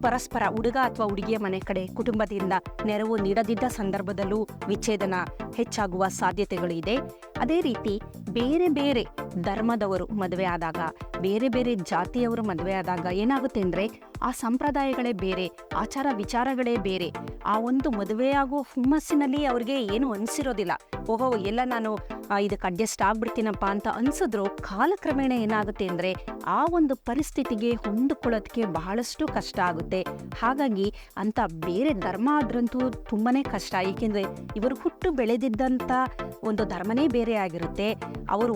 ಪರಸ್ಪರ ಹುಡುಗ ಅಥವಾ ಹುಡುಗಿಯ ಮನೆ ಕಡೆ ಕುಟುಂಬದಿಂದ ನೆರವು ನೀಡದಿದ್ದ ಸಂದರ್ಭದಲ್ಲೂ ವಿಚ್ಛೇದನ ಹೆಚ್ಚಾಗುವ ಸಾಧ್ಯತೆಗಳು ಇದೆ ಅದೇ ರೀತಿ ಬೇರೆ ಬೇರೆ ಧರ್ಮದವರು ಮದುವೆ ಆದಾಗ, ಬೇರೆ ಬೇರೆ ಜಾತಿಯವರು ಮದುವೆ ಆದಾಗ ಏನಾಗುತ್ತೆ ಅಂದರೆ ಆ ಸಂಪ್ರದಾಯಗಳೇ ಬೇರೆ, ಆಚಾರ ವಿಚಾರಗಳೇ ಬೇರೆ. ಆ ಒಂದು ಮದುವೆಯಾಗುವ ಹುಮ್ಮಸ್ಸಿನಲ್ಲಿ ಅವ್ರಿಗೆ ಏನು ಅನಿಸಿರೋದಿಲ್ಲ. ಓಹೋ, ಎಲ್ಲ ನಾನು ಇದಕ್ಕೆ ಅಡ್ಜಸ್ಟ್ ಆಗ್ಬಿಡ್ತೀನಪ್ಪ ಅಂತ ಅನ್ಸಿದ್ರು ಕಾಲಕ್ರಮೇಣ ಏನಾಗುತ್ತೆ ಅಂದರೆ ಆ ಒಂದು ಪರಿಸ್ಥಿತಿಗೆ ಹೊಂದಿಕೊಳ್ಳೋದಕ್ಕೆ ಬಹಳಷ್ಟು ಕಷ್ಟ ಆಗುತ್ತೆ. ಹಾಗಾಗಿ ಅಂತ ಬೇರೆ ಧರ್ಮ ಆದ್ರಂತೂ ತುಂಬಾನೇ ಕಷ್ಟ. ಏಕೆಂದ್ರೆ ಇವರು ಹುಟ್ಟು ಬೆಳೆದಿದ್ದಂಥ ಒಂದು ಧರ್ಮನೇ ಬೇರೆ ಆಗಿರುತ್ತೆ. ಅವರು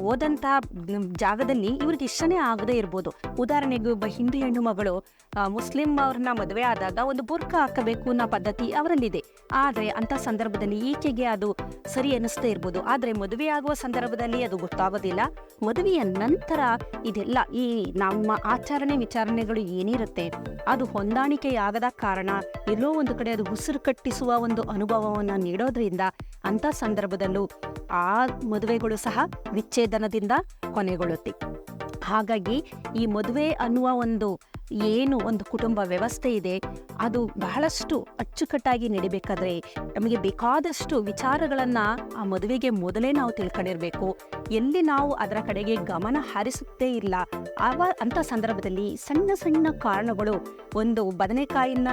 ಮ್, ಜಾಗದಲ್ಲಿ ಇವ್ರಿಗೆ ಇಷ್ಟನೇ ಆಗದೇ ಇರ್ಬೋದು. ಉದಾಹರಣೆಗೆ ಒಬ್ಬ ಹಿಂದೂ ಹೆಣ್ಣು ಮಗಳು ಮುಸ್ಲಿಂ ಅವ್ರನ್ನ ಮದುವೆ ಆದಾಗ ಒಂದು ಬುರ್ಕ ಹಾಕಬೇಕು ಅನ್ನೋ ಪದ್ಧತಿ ಅವರಲ್ಲಿದೆ. ಆದರೆ ಅಂಥ ಸಂದರ್ಭದಲ್ಲಿ ಈಕೆಗೆ ಅದು ಸರಿ ಅನ್ನಿಸ್ತಾ ಇರ್ಬೋದು. ಆದರೆ ಮದುವೆಯಾಗುವ ಸಂದರ್ಭದಲ್ಲಿ ಅದು ಗೊತ್ತಾಗೋದಿಲ್ಲ. ಮದುವೆಯ ನಂತರ ಇದೆಲ್ಲ ಈ ನಮ್ಮ ಆಚರಣೆ ವಿಚಾರಣೆಗಳು ಏನಿರುತ್ತೆ? ಅದು ಹೊಂದಾಣಿಕೆಯಾಗದ ಕಾರಣ ಎಲ್ಲೋ ಒಂದು ಕಡೆ ಅದು ಉಸಿರು ಕಟ್ಟಿಸುವ ಒಂದು ಅನುಭವವನ್ನು ನೀಡೋದ್ರಿಂದ ಅಂಥ ಸಂದರ್ಭದಲ್ಲೂ ಆ ಮದುವೆಗಳು ಸಹ ವಿಚ್ಛೇದನದಿಂದ ಕೊನೆಗೊಳ್ಳುತ್ತೆ. ಹಾಗಾಗಿ ಈ ಮದುವೆ ಅನ್ನುವ ಒಂದು ಏನು ಒಂದು ಕುಟುಂಬ ವ್ಯವಸ್ಥೆ ಇದೆ, ಅದು ಬಹಳಷ್ಟು ಅಚ್ಚುಕಟ್ಟಾಗಿ ನಡಿಬೇಕಾದ್ರೆ ನಮಗೆ ಬೇಕಾದಷ್ಟು ವಿಚಾರಗಳನ್ನು ಆ ಮದುವೆಗೆ ಮೊದಲೇ ನಾವು ತಿಳ್ಕೊಂಡಿರಬೇಕು. ಎಲ್ಲಿ ನಾವು ಅದರ ಕಡೆಗೆ ಗಮನ ಹರಿಸುತ್ತೇ ಇಲ್ಲ. ಆವ ಅಂಥ ಸಂದರ್ಭದಲ್ಲಿ ಸಣ್ಣ ಸಣ್ಣ ಕಾರಣಗಳು, ಒಂದು ಬದನೆಕಾಯಿನ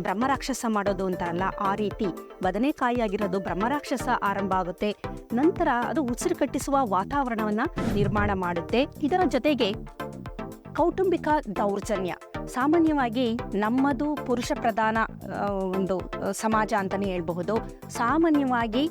ಬ್ರಹ್ಮರಾಕ್ಷಸ ಮಾಡೋದು ಅಂತಾರಲ್ಲ ಆ ರೀತಿ ಬದನೆಕಾಯಿ ಆಗಿರೋದು ಬ್ರಹ್ಮರಾಕ್ಷಸ ಆರಂಭ ಆಗುತ್ತೆ. ನಂತರ ಅದು ಉಸಿರು ಕಟ್ಟಿಸುವ ವಾತಾವರಣವನ್ನ ನಿರ್ಮಾಣ ಮಾಡುತ್ತೆ. ಇದರ ಜೊತೆಗೆ ಕೌಟುಂಬಿಕ ದೌರ್ಜನ್ಯ. ಸಾಮಾನ್ಯವಾಗಿ ನಮ್ಮದು ಪುರುಷ ಪ್ರಧಾನ ಒಂದು ಸಮಾಜ ಅಂತಲೇ ಹೇಳಬಹುದು. ಸಾಮಾನ್ಯವಾಗಿ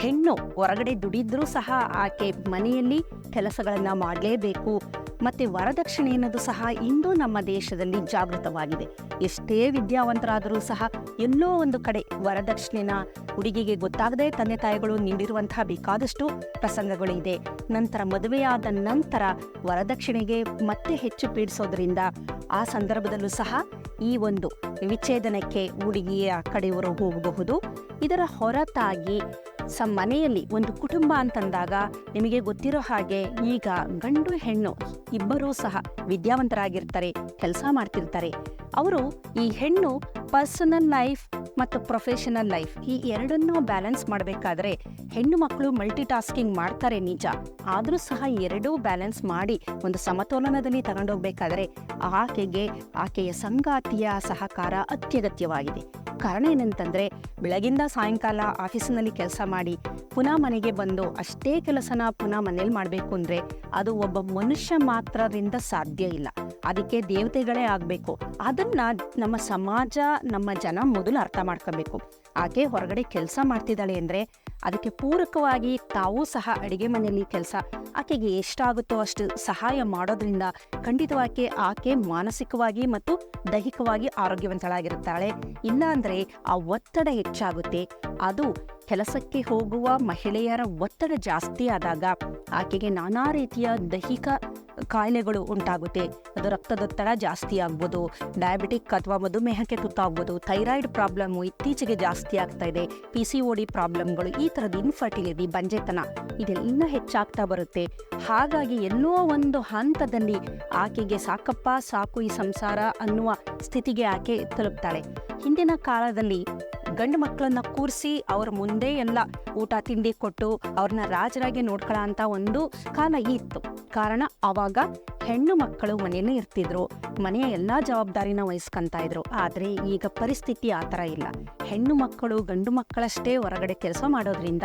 ಹೆಣ್ಣು ಹೊರಗಡೆ ದುಡಿದ್ರೂ ಸಹ ಆಕೆ ಮನೆಯಲ್ಲಿ ಕೆಲಸಗಳನ್ನು ಮಾಡಲೇಬೇಕು. ಮತ್ತು ವರದಕ್ಷಿಣೆ ಅನ್ನೋದು ಸಹ ಇಂದು ನಮ್ಮ ದೇಶದಲ್ಲಿ ಜಾಗೃತವಾಗಿದೆ. ಎಷ್ಟೇ ವಿದ್ಯಾವಂತರಾದರೂ ಸಹ ಎಲ್ಲೋ ಒಂದು ಕಡೆ ವರದಕ್ಷಿಣೆನ ಹುಡುಗಿಗೆ ಗೊತ್ತಾಗದೆ ತಂದೆ ತಾಯಿಗಳು ನೀಡಿರುವಂತಹ ಬೇಕಾದಷ್ಟು ಪ್ರಸಂಗಗಳು ಇದೆ. ನಂತರ ಮದುವೆಯಾದ ನಂತರ ವರದಕ್ಷಿಣೆಗೆ ಮತ್ತೆ ಹೆಚ್ಚು ಪೀಡಿಸೋದ್ರಿಂದ ಆ ಸಂದರ್ಭದಲ್ಲೂ ಸಹ ಈ ಒಂದು ವಿಚ್ಛೇದನಕ್ಕೆ ಹುಡುಗಿಯ ಕಡೆಯವರು ಹೋಗಬಹುದು. ಇದರ ಹೊರತಾಗಿ ಸ ಮನೆಯಲ್ಲಿ ಒಂದು ಕುಟುಂಬ ಅಂತಂದಾಗ ನಿಮಗೆ ಗೊತ್ತಿರೋ ಹಾಗೆ ಈಗ ಗಂಡು ಹೆಣ್ಣು ಇಬ್ಬರೂ ಸಹ ವಿದ್ಯಾವಂತರಾಗಿರ್ತಾರೆ, ಕೆಲಸ ಮಾಡ್ತಿರ್ತಾರೆ. ಅವರು ಈ ಹೆಣ್ಣು ಪರ್ಸನಲ್ ಲೈಫ್ ಮತ್ತು ಪ್ರೊಫೆಷನಲ್ ಲೈಫ್ ಈ ಎರಡನ್ನೂ ಬ್ಯಾಲೆನ್ಸ್ ಮಾಡಬೇಕಾದ್ರೆ ಹೆಣ್ಣು ಮಕ್ಕಳು ಮಲ್ಟಿ ಟಾಸ್ಕಿಂಗ್ ಮಾಡ್ತಾರೆ ನಿಜ. ಆದರೂ ಸಹ ಎರಡೂ ಬ್ಯಾಲೆನ್ಸ್ ಮಾಡಿ ಒಂದು ಸಮತೋಲನದಲ್ಲಿ ತಗೊಂಡೋಗ್ಬೇಕಾದ್ರೆ ಆಕೆಗೆ, ಆಕೆಯ ಸಂಗಾತಿಯ ಸಹಕಾರ ಅತ್ಯಗತ್ಯವಾಗಿದೆ. ಕಾರಣ ಏನಂತಂದ್ರೆ, ಬೆಳಗಿಂದ ಸಾಯಂಕಾಲ ಆಫೀಸಿನಲ್ಲಿ ಕೆಲಸ ಮಾಡಿ ಪುನಃ ಮನೆಗೆ ಬಂದು ಅಷ್ಟೇ ಕೆಲಸನ ಪುನಃ ಮನೇಲಿ ಮಾಡಬೇಕು ಅಂದ್ರೆ ಅದು ಒಬ್ಬ ಮನುಷ್ಯ ಮಾತ್ರದಿಂದ ಸಾಧ್ಯ ಇಲ್ಲ. ಅದಕ್ಕೆ ದೇವತೆಗಳೇ ಆಗಬೇಕು. ಅದನ್ನ ನಮ್ಮ ಸಮಾಜ, ನಮ್ಮ ಜನ ಮೊದಲು ಅರ್ಥ ಮಾಡ್ಕೋಬೇಕು. ಆಕೆ ಹೊರಗಡೆ ಕೆಲಸ ಮಾಡ್ತಿದ್ದಾಳೆ ಅಂದ್ರೆ ಅದಕ್ಕೆ ಪೂರಕವಾಗಿ ತಾವೂ ಸಹ ಅಡಿಗೆ ಮನೆಯಲ್ಲಿ ಕೆಲಸ ಆಕೆಗೆ ಎಷ್ಟಾಗುತ್ತೋ ಅಷ್ಟು ಸಹಾಯ ಮಾಡೋದ್ರಿಂದ ಖಂಡಿತವಾಗಿ ಆಕೆ ಮಾನಸಿಕವಾಗಿ ಮತ್ತು ದೈಹಿಕವಾಗಿ ಆರೋಗ್ಯವಂತಳಾಗಿರುತ್ತಾಳೆ. ಇಲ್ಲಾಂದ್ರೆ ಆ ಒತ್ತಡ ಹೆಚ್ಚಾಗುತ್ತೆ. ಅದು ಕೆಲಸಕ್ಕೆ ಹೋಗುವ ಮಹಿಳೆಯರ ಒತ್ತಡ ಜಾಸ್ತಿ ಆದಾಗ ಆಕೆಗೆ ನಾನಾ ರೀತಿಯ ದೈಹಿಕ ಕಾಯಿಲೆಗಳು ಉಂಟಾಗುತ್ತೆ. ಅದು ರಕ್ತದೊತ್ತಡ ಜಾಸ್ತಿ ಆಗ್ಬೋದು. ಡಯಾಬಿಟಿಕ್ ಅಥವಾ ಮಧುಮೇಹಕ್ಕೆ ತುತ್ತಾಗ್ಬೋದು. ಥೈರಾಯ್ಡ್ ಪ್ರಾಬ್ಲಮ್ಮು ಇತ್ತೀಚೆಗೆ ಜಾಸ್ತಿ ಆಗ್ತಾ ಇದೆ. ಪಿ ಸಿ ಓ ಡಿ ಪ್ರಾಬ್ಲಮ್ಗಳು ಈ ಥರದ ಇನ್ಫರ್ಟಿಲಿಟಿ ಬಂಜೆತನ ಇದೆಲ್ಲ ಹೆಚ್ಚಾಗ್ತಾ ಬರುತ್ತೆ. ಹಾಗಾಗಿ ಎಲ್ಲೋ ಒಂದು ಹಂತದಲ್ಲಿ ಆಕೆಗೆ ಸಾಕಪ್ಪ, ಸಾಕು ಈ ಸಂಸಾರ ಅನ್ನುವ ಸ್ಥಿತಿಗೆ ಆಕೆ ತಲುಪ್ತಾಳೆ. ಹಿಂದಿನ ಕಾಲದಲ್ಲಿ ಗಂಡು ಮಕ್ಕಳನ್ನ ಕೂರಿಸಿ ಅವ್ರ ಮುಂದೆ ಎಲ್ಲ ಊಟ, ತಿಂಡಿ ಕೊಟ್ಟು ಅವ್ರನ್ನ ರಾಜರಾಗಿ ನೋಡ್ಕೊಳ್ಳೋ ಅಂತ ಒಂದು ಕಾಲ ಇತ್ತು. ಕಾರಣ ಅವಾಗ ಹೆಣ್ಣು ಮಕ್ಕಳು ಮನೆಯಲ್ಲೇ ಇರ್ತಿದ್ರು. ಮನೆಯ ಎಲ್ಲಾ ಜವಾಬ್ದಾರಿನ ವಹಿಸ್ಕೊಂತ ಇದ್ರು. ಆದ್ರೆ ಈಗ ಪರಿಸ್ಥಿತಿ ಆ ಥರ ಇಲ್ಲ. ಹೆಣ್ಣು ಮಕ್ಕಳು ಗಂಡು ಮಕ್ಕಳಷ್ಟೇ ಹೊರಗಡೆ ಕೆಲಸ ಮಾಡೋದ್ರಿಂದ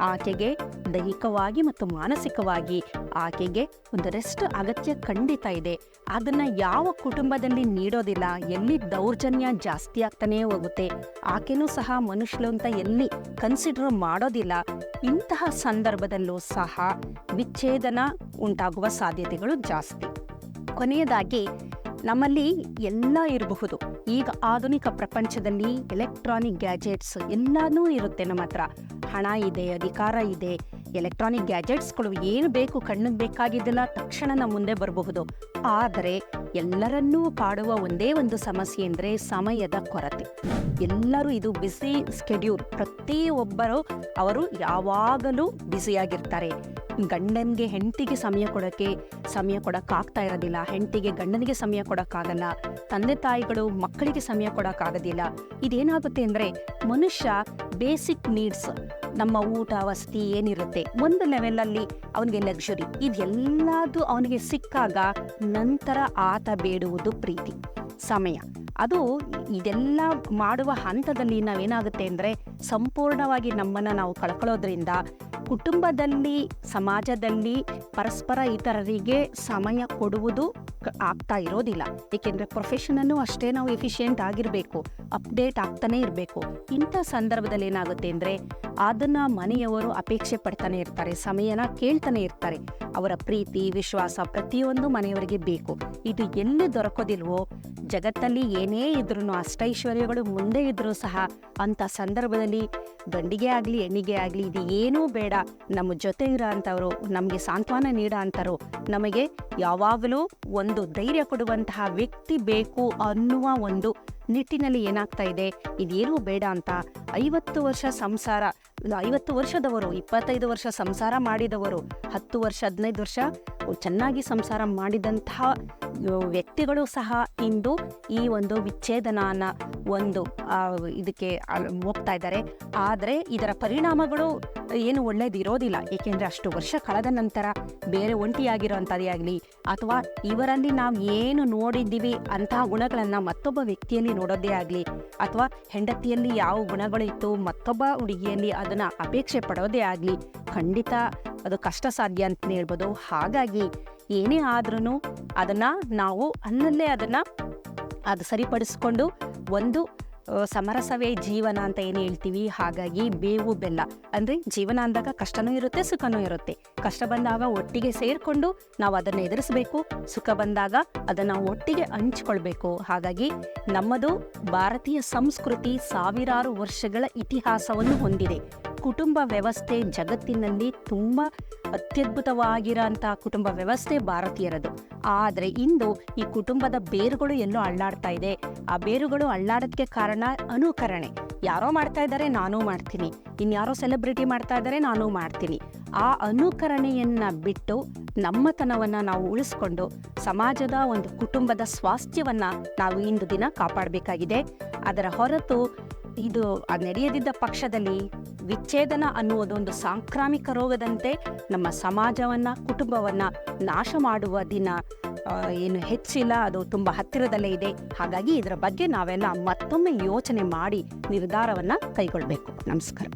ಆಕೆಗೆ ದೈಹಿಕವಾಗಿ ಮತ್ತು ಮಾನಸಿಕವಾಗಿ ಆಕೆಗೆ ಒಂದು ರೆಸ್ಟ್ ಅಗತ್ಯ ಖಂಡಿತ ಇದೆ. ಅದನ್ನ ಯಾವ ಕುಟುಂಬದಲ್ಲಿ ನೀಡೋದಿಲ್ಲ, ಎಲ್ಲಿ ದೌರ್ಜನ್ಯ ಜಾಸ್ತಿ ಆಗ್ತಾನೇ ಹೋಗುತ್ತೆ. ಆಕೆನೂ ಸಹ ಮನುಷ್ಯಳು ಅಂತ ಎಲ್ಲಿ ಕನ್ಸಿಡರ್ ಮಾಡೋದಿಲ್ಲ. ಇಂತಹ ಸಂದರ್ಭದಲ್ಲೂ ಸಹ ವಿಚ್ಛೇದನ ಉಂಟಾಗುವ ಸಾಧ್ಯತೆಗಳು ಜಾಸ್ತಿ. ಕೊನೆಯದಾಗಿ ನಮ್ಮಲ್ಲಿ ಎಲ್ಲ ಇರಬಹುದು. ಈಗ ಆಧುನಿಕ ಪ್ರಪಂಚದಲ್ಲಿ ಎಲೆಕ್ಟ್ರಾನಿಕ್ ಗ್ಯಾಜೆಟ್ಸ್ ಎಲ್ಲನೂ ಇರುತ್ತೆ ನಮ್ಮ ಹತ್ರ. ಹಣ ಇದೆ, ಅಧಿಕಾರ ಇದೆ ಎಲೆಕ್ಟ್ರಾನಿಕ್ ಗ್ಯಾಜೆಟ್ಸ್ಗಳು ಏನು ಬೇಕು, ಕಣ್ಣಿಗೆ ಬೇಕಾಗಿದ್ದೆಲ್ಲ ತಕ್ಷಣ ನಮ್ಮ ಮುಂದೆ ಬರಬಹುದು. ಆದರೆ ಎಲ್ಲರನ್ನೂ ಕಾಡುವ ಒಂದೇ ಒಂದು ಸಮಸ್ಯೆ ಅಂದರೆ ಸಮಯದ ಕೊರತೆ. ಎಲ್ಲರೂ ಇದು ಬಿಸಿ ಸ್ಕೆಡ್ಯೂಲ್ ಪ್ರತಿಯೊಬ್ಬರು ಅವರು ಯಾವಾಗಲೂ ಬ್ಯುಸಿಯಾಗಿರ್ತಾರೆ ಗಂಡನಿಗೆ ಹೆಂಡತಿಗೆ ಸಮಯ ಕೊಡೋಕ್ಕೆ ಸಮಯ ಕೊಡೋಕ್ಕಾಗ್ತಾ ಇರೋದಿಲ್ಲ. ಹೆಂಡತಿಗೆ ಗಂಡನಿಗೆ ಸಮಯ ಕೊಡೋಕ್ಕಾಗಲ್ಲ. ತಂದೆ ತಾಯಿಗಳು ಮಕ್ಕಳಿಗೆ ಸಮಯ ಕೊಡೋಕ್ಕಾಗೋದಿಲ್ಲ. ಇದೇನಾಗುತ್ತೆ ಅಂದರೆ ಮನುಷ್ಯ ಬೇಸಿಕ್ ನೀಡ್ಸ್, ನಮ್ಮ ಊಟ, ವಸತಿ ಏನಿರುತ್ತೆ, ಒಂದು ಲೆವೆಲಲ್ಲಿ ಅವನಿಗೆ ಲಕ್ಸುರಿ. ಇದೆಲ್ಲದು ಅವನಿಗೆ ಸಿಕ್ಕಾಗ ನಂತರ ಆತ ಬೇಡುವುದು ಪ್ರೀತಿ, ಸಮಯ. ಅದು ಇದೆಲ್ಲ ಮಾಡುವ ಹಂತದಲ್ಲಿ ನಾವೇನಾಗುತ್ತೆ ಅಂದರೆ ಸಂಪೂರ್ಣವಾಗಿ ನಮ್ಮನ್ನು ನಾವು ಕಳ್ಕೊಳ್ಳೋದ್ರಿಂದ ಕುಟುಂಬದಲ್ಲಿ, ಸಮಾಜದಲ್ಲಿ ಪರಸ್ಪರ ಇತರರಿಗೆ ಸಮಯ ಕೊಡುವುದು ಆಗ್ತಾ ಇರೋದಿಲ್ಲ. ಏಕೆಂದರೆ ಪ್ರೊಫೆಷನನ್ನು ಅಷ್ಟೇ ನಾವು ಎಫಿಷಿಯೆಂಟ್ ಆಗಿರಬೇಕು ಅಪ್ಡೇಟ್ ಆಗ್ತಾನೆ ಇರಬೇಕು. ಇಂಥ ಸಂದರ್ಭದಲ್ಲಿ ಏನಾಗುತ್ತೆ ಅಂದರೆ ಅದನ್ನು ಮನೆಯವರು ಅಪೇಕ್ಷೆ ಪಡ್ತಾನೆ ಇರ್ತಾರೆ, ಸಮಯನ ಕೇಳ್ತಾನೆ ಇರ್ತಾರೆ. ಅವರ ಪ್ರೀತಿ, ವಿಶ್ವಾಸ ಪ್ರತಿಯೊಂದು ಮನೆಯವರಿಗೆ ಬೇಕು. ಇದು ಎಲ್ಲಿ ದೊರಕೋದಿಲ್ವೋ, ಜಗತ್ತಲ್ಲಿ ಏನೇ ಇದ್ರೂ ಅಷ್ಟೈಶ್ವರ್ಯಗಳು ಮುಂದೆ ಇದ್ರೂ ಸಹ ಅಂಥ ಸಂದರ್ಭದಲ್ಲಿ ಗಂಡಿಗೆ ಆಗಲಿ, ಹೆಣ್ಣಿಗೆ ಆಗಲಿ ಇದು ಏನೂ ಬೇಡ. ನಮ್ಮ ಜೊತೆ ಇರೋ ಅಂಥವ್ರು ನಮಗೆ ಸಾಂತ್ವನ ನೀಡೋ ಅಂಥವ್ರು ನಮಗೆ ಯಾವಾಗಲೂ ಒಂದು ಧೈರ್ಯ ಕೊಡುವಂತಹ ವ್ಯಕ್ತಿ ಬೇಕು ಅನ್ನುವ ಒಂದು ನಿಟ್ಟಿನಲ್ಲಿ ಏನಾಗ್ತಾ ಇದೆ? ಇದೇನೂ ಬೇಡ ಅಂತ ಐವತ್ತು ವರ್ಷ ಸಂಸಾರ ಐವತ್ತು ವರ್ಷದವರು, ಇಪ್ಪತ್ತೈದು ವರ್ಷ ಸಂಸಾರ ಮಾಡಿದವರು, ಹತ್ತು ವರ್ಷ, ಹದಿನೈದು ವರ್ಷ ಚೆನ್ನಾಗಿ ಸಂಸಾರ ಮಾಡಿದಂತಹ ವ್ಯಕ್ತಿಗಳು ಸಹ ಇಂದು ಈ ಒಂದು ವಿಚ್ಛೇದನನ ಒಂದು ಇದಕ್ಕೆ ಹೋಗ್ತಾ ಇದ್ದಾರೆ. ಆದರೆ ಇದರ ಪರಿಣಾಮಗಳು ಏನು ಒಳ್ಳೇದಿರೋದಿಲ್ಲ. ಏಕೆಂದರೆ ಅಷ್ಟು ವರ್ಷ ಕಳೆದ ನಂತರ ಬೇರೆ ಒಂಟಿಯಾಗಿರೋಂಥದ್ದೇ ಆಗಲಿ, ಅಥವಾ ಇವರಲ್ಲಿ ನಾವು ಏನು ನೋಡಿದ್ದೀವಿ ಅಂತಹ ಗುಣಗಳನ್ನು ಮತ್ತೊಬ್ಬ ವ್ಯಕ್ತಿಯಲ್ಲಿ ನೋಡೋದೇ ಆಗಲಿ, ಅಥವಾ ಹೆಂಡತಿಯಲ್ಲಿ ಯಾವ ಗುಣಗಳಿತ್ತು ಮತ್ತೊಬ್ಬ ಹುಡುಗಿಯಲ್ಲಿ ಅದನ್ನು ಅಪೇಕ್ಷೆ ಪಡೋದೇ ಆಗಲಿ. ಖಂಡಿತ ಅದು ಕಷ್ಟ ಸಾಧ್ಯ ಅಂತ ಹೇಳ್ಬೋದು. ಹಾಗಾಗಿ ಏನೇ ಆದ್ರೂ ಅದನ್ನು ನಾವು ಅಲ್ಲಲ್ಲೇ ಅದನ್ನು ಅದು ಸರಿಪಡಿಸ್ಕೊಂಡು ಒಂದು ಸಮರಸವೇ ಜೀವನ ಅಂತ ಏನು ಹೇಳ್ತೀವಿ? ಹಾಗಾಗಿ ಬೇವು, ಬೆಲ್ಲ. ಅಂದರೆ ಜೀವನ ಅಂದಾಗ ಕಷ್ಟನೂ ಇರುತ್ತೆ, ಸುಖನೂ ಇರುತ್ತೆ. ಕಷ್ಟ ಬಂದಾಗ ಒಟ್ಟಿಗೆ ಸೇರಿಕೊಂಡು ನಾವು ಅದನ್ನು ಎದುರಿಸಬೇಕು. ಸುಖ ಬಂದಾಗ ಅದನ್ನು ಒಟ್ಟಿಗೆ ಹಂಚ್ಕೊಳ್ಬೇಕು. ಹಾಗಾಗಿ ನಮ್ಮದು ಭಾರತೀಯ ಸಂಸ್ಕೃತಿ ಸಾವಿರಾರು ವರ್ಷಗಳ ಇತಿಹಾಸವನ್ನು ಹೊಂದಿದೆ. ಕುಟುಂಬ ವ್ಯವಸ್ಥೆ ಜಗತ್ತಿನಲ್ಲಿ ತುಂಬ ಅತ್ಯದ್ಭುತವಾಗಿರೋಂಥ ಕುಟುಂಬ ವ್ಯವಸ್ಥೆ ಭಾರತೀಯರದು. ಆದರೆ ಇಂದು ಈ ಕುಟುಂಬದ ಬೇರುಗಳು ಎಲ್ಲೋ ಅಳ್ಳಾಡ್ತಾ ಇದೆ. ಆ ಬೇರುಗಳು ಅಳ್ಳಾಡೋದಕ್ಕೆ ಕಾರಣ ಅನುಕರಣೆ. ಯಾರೋ ಮಾಡ್ತಾ ಇದ್ದಾರೆ, ನಾನೂ ಮಾಡ್ತೀನಿ. ಇನ್ಯಾರೋ ಸೆಲೆಬ್ರಿಟಿ ಮಾಡ್ತಾ ಇದ್ದಾರೆ, ನಾನೂ ಮಾಡ್ತೀನಿ. ಆ ಅನುಕರಣೆಯನ್ನ ಬಿಟ್ಟು ನಮ್ಮತನವನ್ನ ನಾವು ಉಳಿಸ್ಕೊಂಡು ಸಮಾಜದ ಒಂದು ಕುಟುಂಬದ ಸ್ವಾಸ್ಥ್ಯವನ್ನ ನಾವು ಇಂದು ದಿನ ಕಾಪಾಡಬೇಕಾಗಿದೆ. ಅದರ ಹೊರತು ಇದು ನಡೆಯದಿದ್ದ ಪಕ್ಷದಲ್ಲಿ ವಿಚ್ಛೇದನ ಅನ್ನುವುದೊಂದು ಸಾಂಕ್ರಾಮಿಕ ರೋಗದಂತೆ ನಮ್ಮ ಸಮಾಜವನ್ನ, ಕುಟುಂಬವನ್ನ ನಾಶ ಮಾಡುವ ದಿನ. ಏನು ಹೆಚ್ಚಿಲ್ಲ, ಅದು ತುಂಬ ಹತ್ತಿರದಲ್ಲೇ ಇದೆ. ಹಾಗಾಗಿ ಇದರ ಬಗ್ಗೆ ನಾವೆಲ್ಲ ಮತ್ತೊಮ್ಮೆ ಯೋಚನೆ ಮಾಡಿ ನಿರ್ಧಾರವನ್ನ ಕೈಗೊಳ್ಳಬೇಕು ನಮಸ್ಕಾರ.